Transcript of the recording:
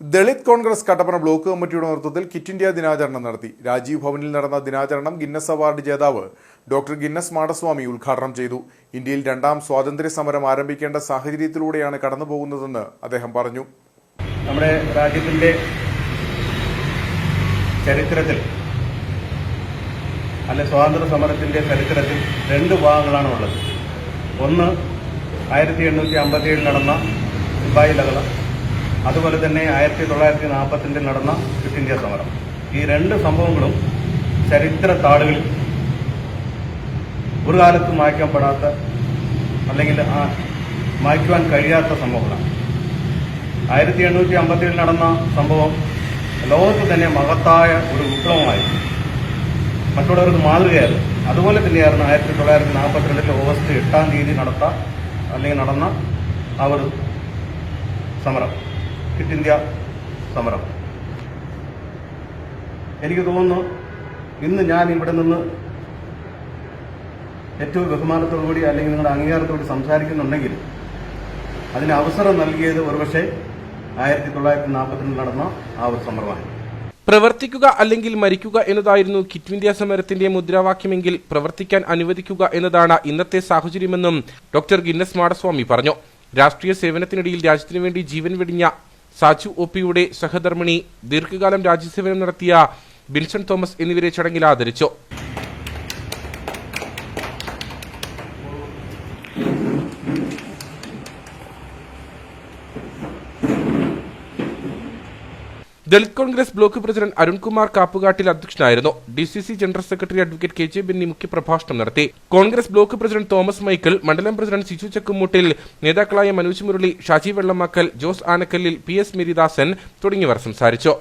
Dalit Congress Kattappana block കമ്മിറ്റിയുടെ നേതൃത്വത്തിൽ kit India ദിനാചരണം നടത്തി. രാജീവ് ഭവനിൽ നടന്ന ദിനാചരണം ഗിന്നസ് അവാർഡ് ജേതാവ് ഡോക്ടർ ഗിന്നസ് മാടസ്വാമി ഉദ്ഘാടനം ചെയ്തു. ഇന്ത്യയിൽ രണ്ടാം സ്വാതന്ത്ര്യ സമരം ആരംഭിക്കേണ്ട സാഹചര്യത്തിലൂടെയാണ് കടന്നുപോകുന്നതെന്ന് അദ്ദേഹം പറഞ്ഞു. നമ്മുടെ രാജ്യത്തിന്റെ ചരിത്രത്തിൽ അല്ലെ സ്വാതന്ത്ര്യ സമരത്തിന്റെ ചരിത്രത്തിൽ രണ്ട് ഭാഗങ്ങളാണ് ഉള്ളത്. ഒന്ന് ആയിരത്തി എണ്ണൂറ്റി അമ്പത്തിയേഴിൽ നടന്ന ലഹള അതുപോലെ തന്നെ ആയിരത്തി തൊള്ളായിരത്തി നാൽപ്പത്തിരണ്ടിൽ നടന്ന ക്വിറ്റ് ഇന്ത്യ സമരം. ഈ രണ്ട് സംഭവങ്ങളും ചരിത്ര താളുകളിൽ ഒരു കാലത്തും മായ്ക്കപ്പെടാത്ത അല്ലെങ്കിൽ ആ മായ്ക്കുവാൻ കഴിയാത്ത സംഭവങ്ങളാണ്. ആയിരത്തി എണ്ണൂറ്റി അമ്പത്തിയേഴിൽ നടന്ന സംഭവം ലോകത്ത് തന്നെ മഹത്തായ ഒരു വിപ്ലവമായിരുന്നു മറ്റുള്ളവർക്ക് മാതൃകയായിരുന്നു. അതുപോലെ തന്നെയായിരുന്നു ആയിരത്തി തൊള്ളായിരത്തി നാൽപ്പത്തിരണ്ടിലെ ഓഗസ്റ്റ് എട്ടാം തീയതി നടത്ത അല്ലെങ്കിൽ നടന്ന ആ ഒരു സമരം. ക്വിറ്റ് ഇന്ത്യ സമരം. എനിക്ക് തോന്നുന്നു ഇന്ന് ഞാൻ ഇവിടെ നിന്ന് ഏറ്റവും ബഹുമാനത്തോടുകൂടി അല്ലെങ്കിൽ നിങ്ങളുടെ അംഗീകാരത്തോട് സംസാരിക്കുന്നുണ്ടെങ്കിൽ അതിന് അവസരം നൽകിയത് ഒരുപക്ഷെ ആയിരത്തി തൊള്ളായിരത്തി നാൽപ്പത്തിരണ്ടിൽ നടന്ന ആ ഒരു സമരമാണ്. പ്രവർത്തിക്കുക അല്ലെങ്കിൽ മരിക്കുക എന്നതായിരുന്നു കിറ്റ് ഇന്ത്യ സമരത്തിന്റെ മുദ്രാവാക്യമെങ്കിൽ പ്രവർത്തിക്കാൻ അനുവദിക്കുക എന്നതാണ് ഇന്നത്തെ സാഹചര്യമെന്നും ഡോക്ടർ ഗിന്നസ് മാടസ്വാമി പറഞ്ഞു. രാഷ്ട്രീയ സേവനത്തിനിടയിൽ രാജ്യത്തിനു വേണ്ടി ജീവൻ വെടിഞ്ഞ സാച്ചു ഒ പിയുടെ സഹധർമ്മിണി ദീർഘകാലം രാജ്യസേവനം നടത്തിയ ബിൻസൺ തോമസ് എന്നിവരെ ചടങ്ങിൽ ആദരിച്ചു. ദളിത് കോൺഗ്രസ് ബ്ലോക്ക് പ്രസിഡന്റ് അരുൺകുമാർ കാപ്പുകാട്ടിൽ അധ്യക്ഷനായിരുന്നു. D C C general secretary advocate K J Benny മുഖ്യപ്രഭാഷണം നടത്തി. Congress block president Thomas Michael മണ്ഡലം പ്രസിഡന്റ് സിജു ചക്കുമൂട്ടിൽ നേതാക്കളായ Manoj Murali Shaji Vellamakkal Jose Anakkallil P S Miridasan തുടങ്ങിയവർ സംസാരിച്ചു.